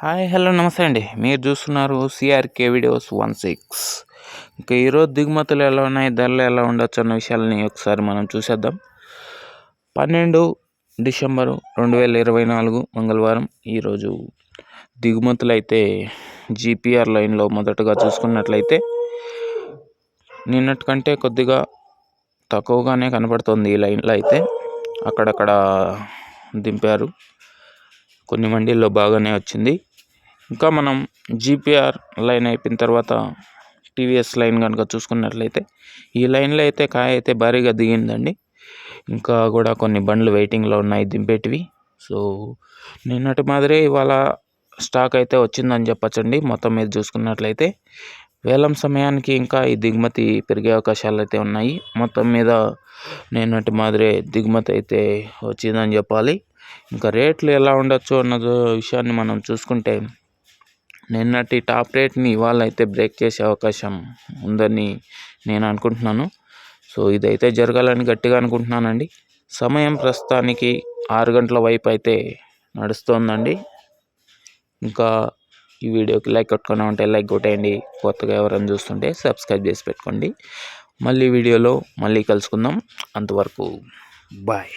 Hi hello నమస్తే అండి. మీరు చూస్తున్నారు సిఆర్కే వీడియోస్ వన్ సిక్స్ ఇంకా ఈరోజు దిగుమతులు ఎలా ఉన్నాయి ధరలు ఎలా ఉండొచ్చు అన్న విషయాలని ఒకసారి మనం చూసేద్దాం. పన్నెండు డిసెంబరు రెండు వేల ఇరవై నాలుగు మంగళవారం ఈరోజు దిగుమతులు అయితే జీపీఆర్ లైన్లో మొదటగా చూసుకున్నట్లయితే నిన్నటి కంటే కొద్దిగా తక్కువగానే కనపడుతుంది ఈ లైన్లో అయితే. అక్కడక్కడ దింపారు. కొన్ని మండీల్లో బాగానే వచ్చింది. ఇంకా మనం జీపీఆర్ లైన్ అయిపోయిన తర్వాత టీవీఎస్ లైన్ కనుక చూసుకున్నట్లయితే ఈ లైన్లో అయితే కాయ అయితే భారీగా దిగిందండి. ఇంకా కూడా కొన్ని బండ్లు వెయిటింగ్లో ఉన్నాయి దింపేటివి. సో నిన్నటి మాదిరే ఇవాళ స్టాక్ అయితే వచ్చిందని చెప్పచ్చండి. మొత్తం మీద చూసుకున్నట్లయితే వేలం సమయానికి ఇంకా ఈ దిగుమతి పెరిగే అవకాశాలు అయితే ఉన్నాయి. మొత్తం మీద నిన్నటి మాదిరే దిగుమతి అయితే వచ్చిందని చెప్పాలి. ఇంకా రేట్లు ఎలా ఉండొచ్చు అన్న విషయాన్ని మనం చూసుకుంటే నిన్నటి టాప్ రేట్ని ఇవాళ అయితే బ్రేక్ చేసే అవకాశం ఉందని నేను అనుకుంటున్నాను. సో ఇదైతే జరగాలని గట్టిగా అనుకుంటున్నానండి. సమయం ప్రస్తుతానికి ఆరు గంటల వైపు అయితే నడుస్తోందండి. ఇంకా ఈ వీడియోకి లైక్ కొట్టుకున్నా ఉంటే లైక్ కొట్టేయండి. కొత్తగా ఎవరైనా చూస్తుంటే సబ్స్క్రైబ్ చేసి పెట్టుకోండి. మళ్ళీ వీడియోలో మళ్ళీ కలుసుకుందాం. అంతవరకు బాయ్.